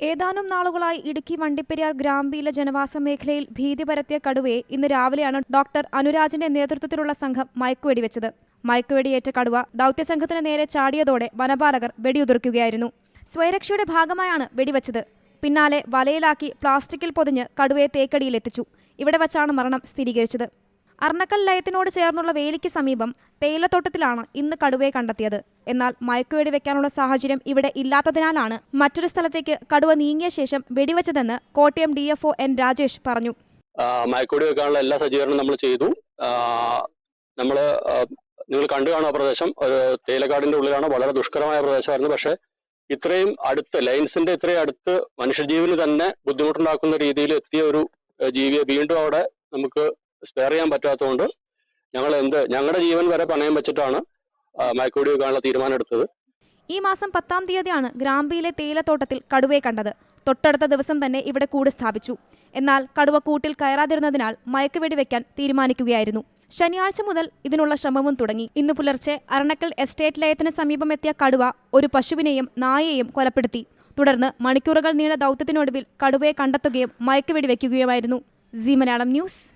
ഏതാനും നാളുകളായി ഇടുക്കി വണ്ടിപ്പെരിയാർ ഗ്രാമ്പീല ജനവാസ മേഖലയിൽ ഭീതി പരത്തിയ കടുവയെ ഇന്ന് രാവിലെയാണ് ഡോക്ടർ അനുരാജിന്റെ നേതൃത്വത്തിലുള്ള സംഘം മയക്കുവെടിവെച്ചത്. മയക്കുവെടിയേറ്റ കടുവ ദൗത്യസംഘത്തിന് നേരെ ചാടിയതോടെ വനപാലകർ വെടിയുതിർക്കുകയായിരുന്നു. സ്വയരക്ഷയുടെ ഭാഗമായാണ് വെടിവെച്ചത്. പിന്നാലെ വലയിലാക്കി പ്ലാസ്റ്റിക്കിൽ പൊതിഞ്ഞ് കടുവയെ തേക്കടിയിലെത്തിച്ചു. ഇവിടെ വച്ചാണ് മരണം സ്ഥിരീകരിച്ചത്. അർണക്കൽ ലയത്തിനോട് ചേർന്നുള്ള വേലിക്ക് സമീപം തേയിലത്തോട്ടത്തിലാണ് ഇന്ന് കടുവയെ കണ്ടെത്തിയത്. എന്നാൽ മയക്കുവെടി വെക്കാനുള്ള സാഹചര്യം ഇവിടെ ഇല്ലാത്തതിനാലാണ് മറ്റൊരു സ്ഥലത്തേക്ക് കടുവ നീങ്ങിയ ശേഷം വെടിവെച്ചതെന്ന് Kottayam D F O Rajesh പറഞ്ഞു. മയക്കുവെടി വെക്കാനുള്ള എല്ലാ സജ്ജീകരണവും നമ്മൾ ചെയ്തു. നമ്മൾ നിങ്ങൾ കണ്ടു കാണുക പ്രദേശം ഒരു തേയിലക്കാടിന്റെ ഉള്ളിലാണ്. വളരെ ദുഷ്കരമായ പ്രദേശമായിരുന്നു. പക്ഷെ ഇത്രയും അടുത്ത് ലൈൻസിന്റെ ഇത്രയും അടുത്ത് മനുഷ്യജീവിന് തന്നെ ബുദ്ധിമുട്ടുണ്ടാക്കുന്ന രീതിയിൽ എത്തിയ ഒരു ജീവിയെ വീണ്ടും അവിടെ നമുക്ക് സ്പെയർ ചെയ്യാൻ പറ്റാത്തതുകൊണ്ട് ഞങ്ങൾ എന്ത് ഞങ്ങളുടെ ജീവൻ വരെ പണയം വെച്ചിട്ടാണ് മയക്കൂടി വെക്കാനുള്ള തീരുമാനം എടുത്തത് ഈ മാസം പത്താം തീയതിയാണ് ഗ്രാമ്പിയിലെ തേയിലത്തോട്ടത്തിൽ കടുവയെ കണ്ടത്. തൊട്ടടുത്ത ദിവസം തന്നെ ഇവിടെ കൂട് സ്ഥാപിച്ചു. എന്നാൽ കടുവ കൂട്ടിൽ കയറാതിരുന്നതിനാൽ മയക്കുവെടി വെക്കാൻ തീരുമാനിക്കുകയായിരുന്നു. ശനിയാഴ്ച മുതൽ ഇതിനുള്ള ശ്രമവും തുടങ്ങി. ഇന്ന് പുലർച്ചെ അരണക്കൽ എസ്റ്റേറ്റ് ലയത്തിന് സമീപമെത്തിയ കടുവ ഒരു പശുവിനെയും നായയെയും കൊലപ്പെടുത്തി. തുടർന്ന് മണിക്കൂറുകൾ നീണ്ട ദൗത്യത്തിനൊടുവിൽ കടുവയെ കണ്ടെത്തുകയും മയക്കുവെടി വെക്കുകയുമായിരുന്നു. Zee Malayalam news.